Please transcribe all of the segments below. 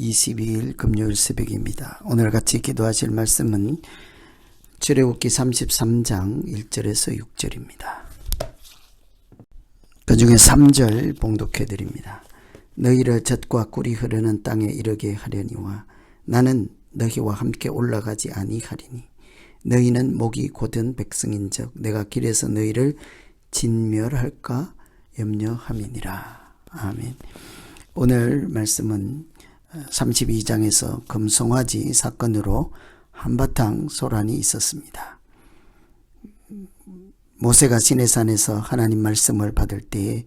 8월 22일 금요일 새벽입니다. 오늘 같이 기도하실 말씀은 출애굽기 33장 1절에서 6절입니다. 그 중에 3절 봉독해 드립니다. 너희를 젖과 꿀이 흐르는 땅에 이르게 하려니와 나는 너희와 함께 올라가지 아니하리니 너희는 목이 곧은 백성인즉 내가 길에서 너희를 진멸할까 염려함이니라. 아멘. 오늘 말씀은 32장에서 금송아지 사건으로 한바탕 소란이 있었습니다. 모세가 시내산에서 하나님 말씀을 받을 때에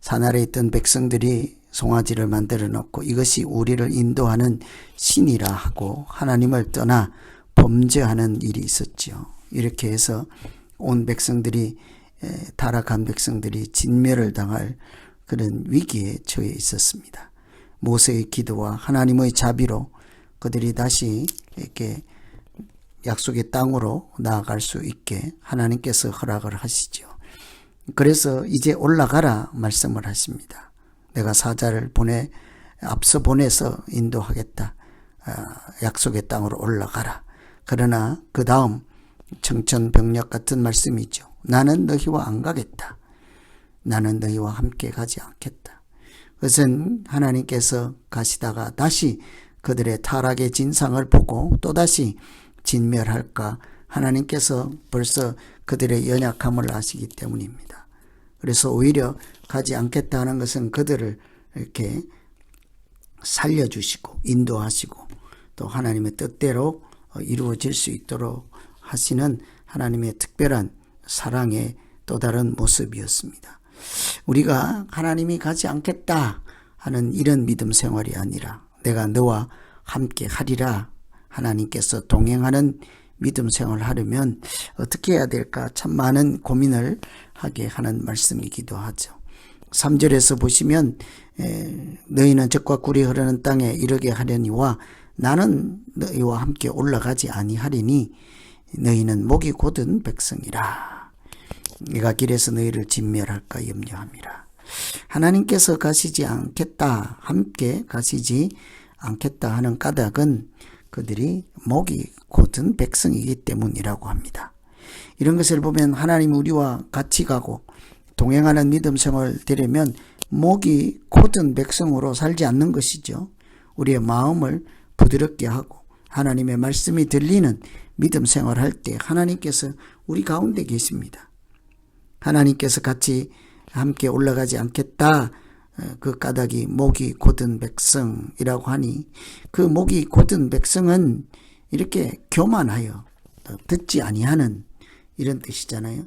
산 아래 있던 백성들이 송아지를 만들어 놓고 이것이 우리를 인도하는 신이라 하고 하나님을 떠나 범죄하는 일이 있었지요. 이렇게 해서 온 백성들이 타락한 백성들이 진멸을 당할 그런 위기에 처해 있었습니다. 모세의 기도와 하나님의 자비로 그들이 다시 이렇게 약속의 땅으로 나아갈 수 있게 하나님께서 허락을 하시죠. 그래서 이제 올라가라 말씀을 하십니다. 내가 사자를 보내 앞서 보내서 인도하겠다. 약속의 땅으로 올라가라. 그러나 그 다음 청천벽력 같은 말씀이죠. 나는 너희와 안 가겠다. 나는 너희와 함께 가지 않겠다. 그것은 하나님께서 가시다가 다시 그들의 타락의 진상을 보고 또다시 진멸할까 하나님께서 벌써 그들의 연약함을 아시기 때문입니다. 그래서 오히려 가지 않겠다 하는 것은 그들을 이렇게 살려주시고 인도하시고 또 하나님의 뜻대로 이루어질 수 있도록 하시는 하나님의 특별한 사랑의 또 다른 모습이었습니다. 우리가 하나님이 가지 않겠다 하는 이런 믿음 생활이 아니라 내가 너와 함께 하리라 하나님께서 동행하는 믿음 생활을 하려면 어떻게 해야 될까 참 많은 고민을 하게 하는 말씀이기도 하죠. 3절에서 보시면 너희는 적과 꿀이 흐르는 땅에 이르게 하려니와 나는 너희와 함께 올라가지 아니하리니 너희는 목이 곧은 백성이라. 내가 길에서 너희를 진멸할까 염려함이라. 하나님께서 가시지 않겠다, 함께 가시지 않겠다 하는 까닭은 그들이 목이 곧은 백성이기 때문이라고 합니다. 이런 것을 보면 하나님 우리와 같이 가고 동행하는 믿음 생활을 되려면 목이 곧은 백성으로 살지 않는 것이죠. 우리의 마음을 부드럽게 하고 하나님의 말씀이 들리는 믿음 생활할 때 하나님께서 우리 가운데 계십니다. 하나님께서 같이 함께 올라가지 않겠다. 그 까닭이 목이 곧은 백성이라고 하니 그 목이 곧은 백성은 이렇게 교만하여 듣지 아니하는 이런 뜻이잖아요.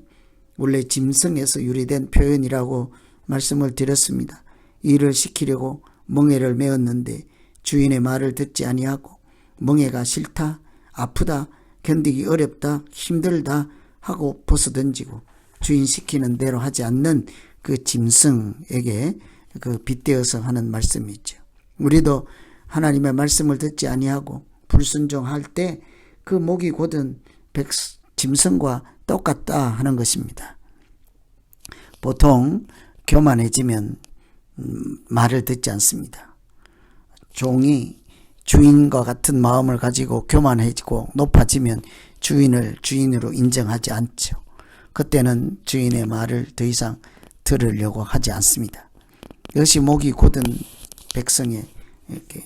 원래 짐승에서 유래된 표현이라고 말씀을 드렸습니다. 일을 시키려고 멍에를 메었는데 주인의 말을 듣지 아니하고 멍에가 싫다, 아프다, 견디기 어렵다, 힘들다 하고 벗어던지고 주인 시키는 대로 하지 않는 그 짐승에게 그 빗대어서 하는 말씀이죠. 우리도 하나님의 말씀을 듣지 아니하고 불순종할 때 그 목이 곧은 백, 짐승과 똑같다 하는 것입니다. 보통 교만해지면 음, 말을 듣지 않습니다. 종이 주인과 같은 마음을 가지고 교만해지고 높아지면 주인을 주인으로 인정하지 않죠. 그때는 주인의 말을 더 이상 들으려고 하지 않습니다. 이것이 목이 곧은 백성의 이렇게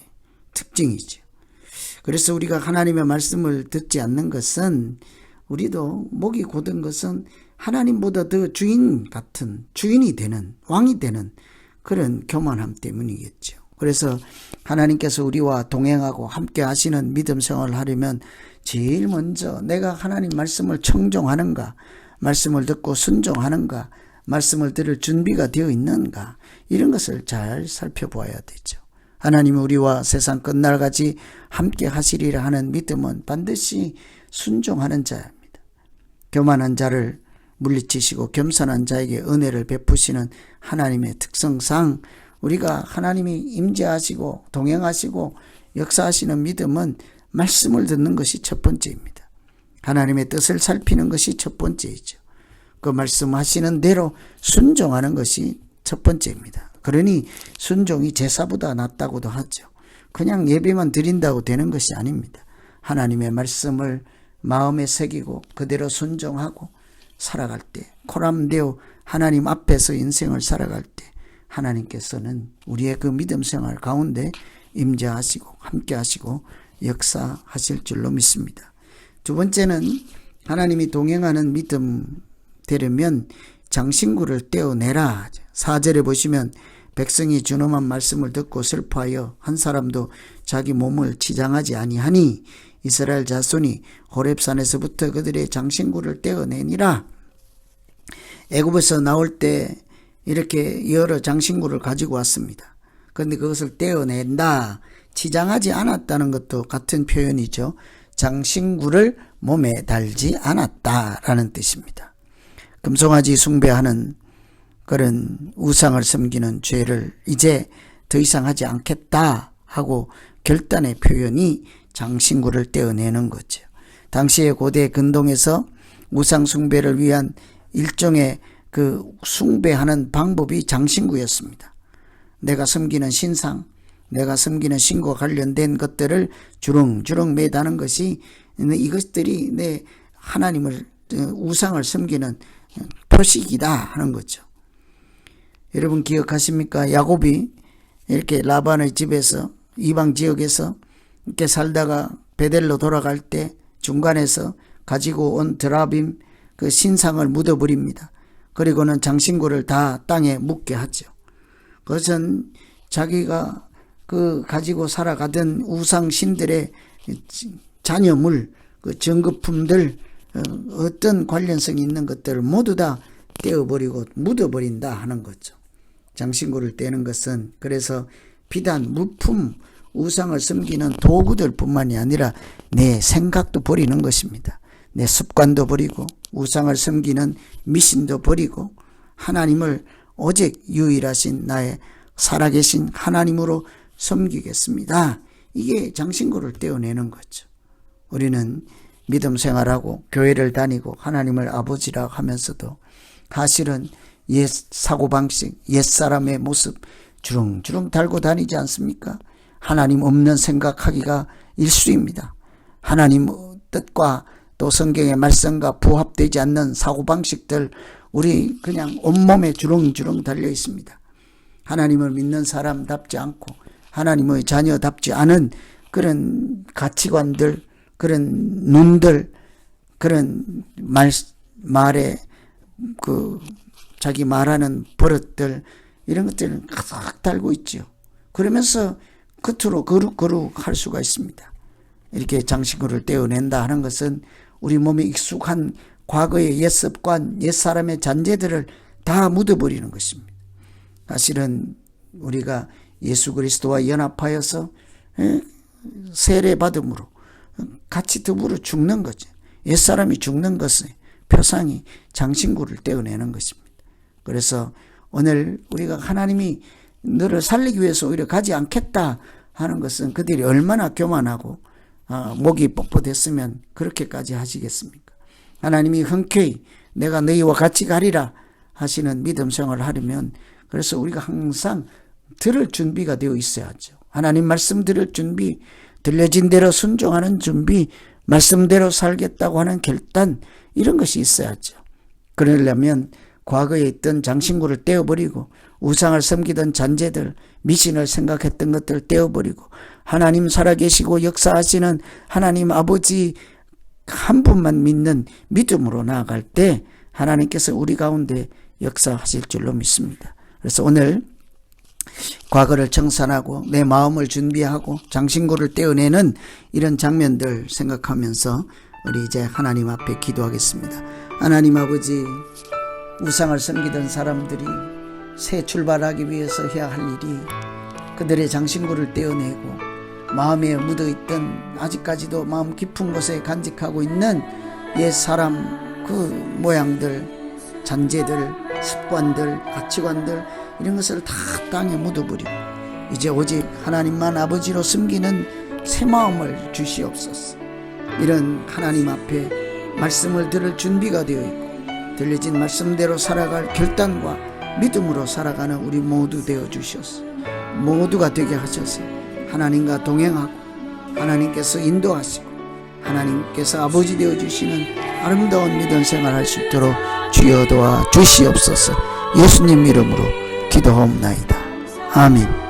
특징이죠. 그래서 우리가 하나님의 말씀을 듣지 않는 것은 우리도 목이 곧은 것은 하나님보다 더 주인 같은 주인이 되는 왕이 되는 그런 교만함 때문이겠죠. 그래서 하나님께서 우리와 동행하고 함께 하시는 믿음 생활을 하려면 제일 먼저 내가 하나님 말씀을 청종하는가 말씀을 듣고 순종하는가, 말씀을 들을 준비가 되어 있는가, 이런 것을 잘 살펴보아야 되죠. 하나님 우리와 세상 끝날까지 함께 하시리라 하는 믿음은 반드시 순종하는 자입니다. 교만한 자를 물리치시고 겸손한 자에게 은혜를 베푸시는 하나님의 특성상 우리가 하나님이 임재하시고 동행하시고 역사하시는 믿음은 말씀을 듣는 것이 첫 번째입니다. 하나님의 뜻을 살피는 것이 첫 번째이죠. 그 말씀하시는 대로 순종하는 것이 첫 번째입니다. 그러니 순종이 제사보다 낫다고도 하죠. 그냥 예배만 드린다고 되는 것이 아닙니다. 하나님의 말씀을 마음에 새기고 그대로 순종하고 살아갈 때 코람되어 하나님 앞에서 인생을 살아갈 때 하나님께서는 우리의 그 믿음 생활 가운데 임재하시고 함께 하시고 역사하실 줄로 믿습니다. 두 번째는 하나님이 동행하는 믿음 되려면 장신구를 떼어내라. 사절에 보시면 백성이 준엄한 말씀을 듣고 슬퍼하여 한 사람도 자기 몸을 치장하지 아니하니 이스라엘 자손이 호렙산에서부터 그들의 장신구를 떼어내니라. 애굽에서 나올 때 이렇게 여러 장신구를 가지고 왔습니다. 그런데 그것을 떼어낸다. 치장하지 않았다는 것도 같은 표현이죠. 장신구를 몸에 달지 않았다라는 뜻입니다. 금송아지 숭배하는 그런 우상을 섬기는 죄를 이제 더 이상 하지 않겠다 하고 결단의 표현이 장신구를 떼어내는 거죠. 당시의 고대 근동에서 우상 숭배를 위한 일종의 그 숭배하는 방법이 장신구였습니다. 내가 섬기는 신상, 내가 섬기는 신과 관련된 것들을 주렁주렁 매다는 것이 이것들이 내 하나님을 우상을 섬기는 표식이다 하는 거죠. 여러분 기억하십니까? 야곱이 이렇게 라반의 집에서 이방 지역에서 이렇게 살다가 베델로 돌아갈 때 중간에서 가지고 온 드라빔 그 신상을 묻어버립니다. 그리고는 장신구를 다 땅에 묻게 하죠. 그것은 자기가 그 가지고 살아가던 우상 신들의 자녀물, 그 정급품들 어, 어떤 관련성이 있는 것들을 모두 다 떼어버리고 묻어버린다 하는 거죠. 장신구를 떼는 것은 그래서 비단 물품, 우상을 섬기는 도구들 뿐만이 아니라 내 생각도 버리는 것입니다. 내 습관도 버리고 우상을 섬기는 미신도 버리고 하나님을 오직 유일하신 나의 살아계신 하나님으로 섬기겠습니다. 이게 장신구를 떼어내는 거죠. 우리는 믿음 생활하고 교회를 다니고 하나님을 아버지라 하면서도 사실은 옛 사고방식, 옛 사람의 모습 주렁주렁 달고 다니지 않습니까? 하나님 없는 생각하기가 일수입니다. 하나님 뜻과 또 성경의 말씀과 부합되지 않는 사고방식들 우리 그냥 온몸에 주렁주렁 달려 있습니다. 하나님을 믿는 사람답지 않고 하나님의 자녀답지 않은 그런 가치관들, 그런 눈들, 그런 말, 말에 그 자기 말하는 버릇들 이런 것들을 가득 달고 있죠. 그러면서 끝으로 거룩 거룩 할 수가 있습니다. 이렇게 장신구를 떼어낸다 하는 것은 우리 몸에 익숙한 과거의 옛 습관, 옛 사람의 잔재들을 다 묻어버리는 것입니다. 사실은 우리가 예수 그리스도와 연합하여서 세례 받음으로 같이 더불어 죽는 거죠. 옛 사람이 죽는 것의 표상이 장신구를 떼어내는 것입니다. 그래서 오늘 우리가 하나님이 너를 살리기 위해서 오히려 가지 않겠다 하는 것은 그들이 얼마나 교만하고 어, 목이 뻣뻣했으면 그렇게까지 하시겠습니까? 하나님이 흔쾌히 내가 너희와 같이 가리라 하시는 믿음 생활을 하려면 그래서 우리가 항상 들을 준비가 되어 있어야죠. 하나님 말씀 들을 준비, 들려진 대로 순종하는 준비, 말씀대로 살겠다고 하는 결단 이런 것이 있어야죠. 그러려면 과거에 있던 장신구를 떼어버리고 우상을 섬기던 잔재들, 미신을 생각했던 것들을 떼어버리고 하나님 살아계시고 역사하시는 하나님 아버지 한 분만 믿는 믿음으로 나아갈 때 하나님께서 우리 가운데 역사하실 줄로 믿습니다. 그래서 오늘 과거를 청산하고 내 마음을 준비하고 장신구를 떼어내는 이런 장면들 생각하면서 우리 이제 하나님 앞에 기도하겠습니다. 하나님 아버지 우상을 섬기던 사람들이 새 출발하기 위해서 해야 할 일이 그들의 장신구를 떼어내고 마음에 묻어있던 아직까지도 마음 깊은 곳에 간직하고 있는 옛 사람 그 모양들 잔재들 습관들 가치관들 이런 것을 다 땅에 묻어버리고 이제 오직 하나님만 아버지로 섬기는 새 마음을 주시옵소서. 이런 하나님 앞에 말씀을 들을 준비가 되어 있고 들려진 말씀대로 살아갈 결단과 믿음으로 살아가는 우리 모두 되어 주셔서. 모두가 되게 하셔서 하나님과 동행하고 하나님께서 인도하시고 하나님께서 아버지 되어 주시는 아름다운 믿음 생활할 수 있도록 주여 도와 주시옵소서. 예수님 이름으로 기도하옵나이다. 아멘.